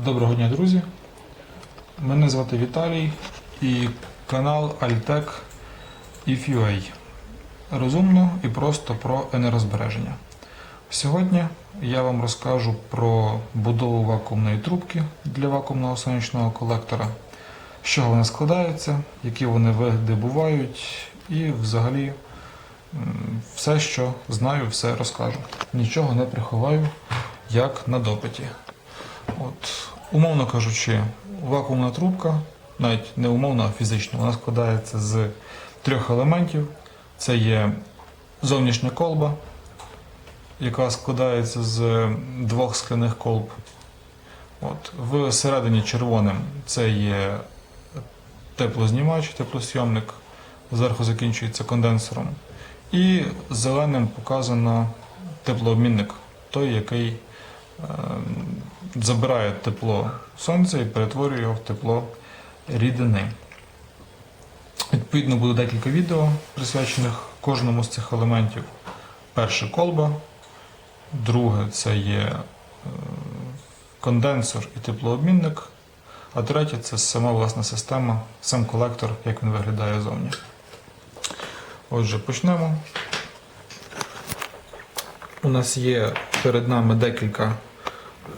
Доброго дня, друзі. Мене звати Віталій і канал Altec If.ua. Розумно і просто про енергозбереження. Сьогодні я вам розкажу про будову вакуумної трубки для вакуумного сонячного колектора, з чого вона складається, які вони види бувають, і взагалі все, що знаю, все розкажу. Нічого не приховаю, як на допиті. Умовно кажучи, вакуумна трубка, навіть не умовно, а фізично, вона складається з трьох елементів. Це є зовнішня колба, яка складається з двох скляних колб. От, всередині червоним це є теплознімач, теплосйомник, зверху закінчується конденсором. І зеленим показано теплообмінник, той, який е, забирає тепло сонця і перетворює його в тепло рідини. Відповідно, буде декілька відео, присвячених кожному з цих елементів. Перше колба, друге це є е, конденсор і теплообмінник, а третє це сама власна система, сам колектор, як він виглядає зовні. Отже, почнемо. У нас є перед нами декілька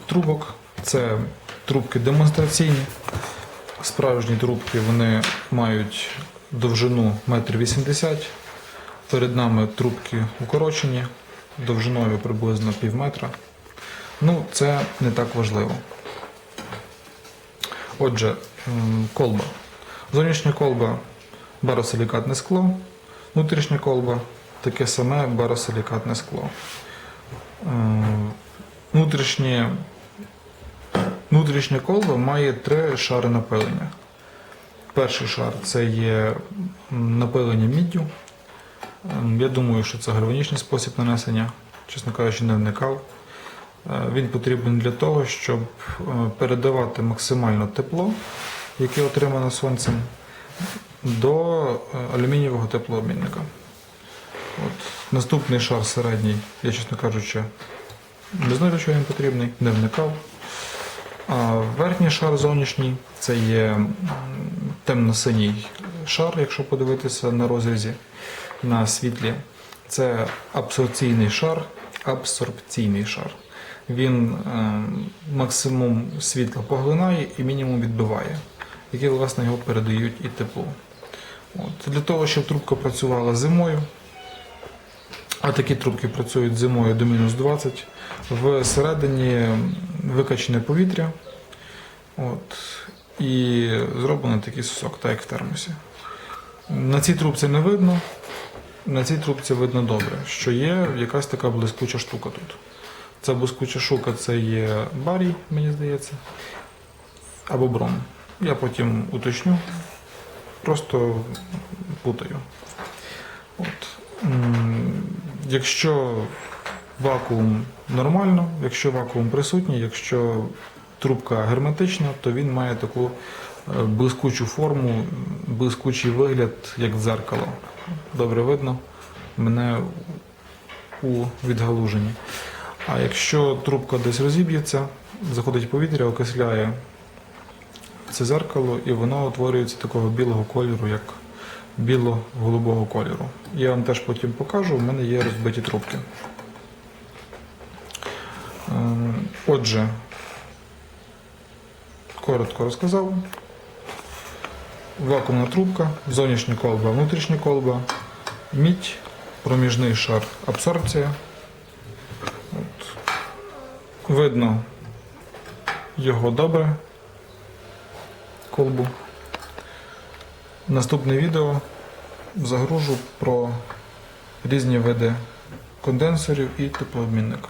трубок. Це трубки демонстраційні. Справжні трубки вони мають довжину 1,80 м. Перед нами трубки укорочені, довжиною приблизно пів метра. Ну, це не так важливо. Отже, колба. Зовнішня колба баросилікатне скло, внутрішня колба таке саме баросилікатне скло. Е, Внутрішнє Внутрішня колба має три шари напилення. Перший шар це є напилення міддю. Ем, Я думаю, що це гармонічний спосіб нанесення, чесно кажучи, не вникав. Е, Він потрібен для того, щоб е, передавати максимально тепло, яке отримане сонцем, до е, алюмінієвого теплообмінника. От. Наступний шар середній, я, чесно кажучи, не знаю, чого він потрібний, не вникав. Верхній шар зовнішній це є темно-синій шар, якщо подивитися на розрізі на світлі. Це абсорбційний шар, абсорбційний шар. Він ем, максимум світла поглинає і мінімум відбиває, які власне його передають і тепло. От. Для того, щоб трубка працювала зимою, а такі трубки працюють зимою до мінус 20. Всередині викачане повітря. От, і зроблений такий сосок, так як в термосі. На цій трубці не видно. На цій трубці видно добре, що є якась така блискуча штука тут. Ця блискуча штука це є барій, мені здається, або бром. Я потім уточню, просто путаю. От. Якщо вакуум нормально, якщо вакуум присутній, якщо трубка герметична, то він має таку е, блискучу форму, блискучий вигляд, як дзеркало. Добре видно мене у відгалуженні. А якщо трубка десь розіб'ється, заходить повітря, окисляє це зеркало, і воно утворюється такого білого кольору, як біло-голубого кольору. Я вам теж потім покажу, у мене є розбиті трубки. Ем, Отже, коротко розказав. Вакуумна трубка, зовнішня колба, внутрішня колба, мідь, проміжний шар, абсорбція. От. Видно його добре, колбу. Наступне відео загружу про різні види конденсорів і теплообмінник.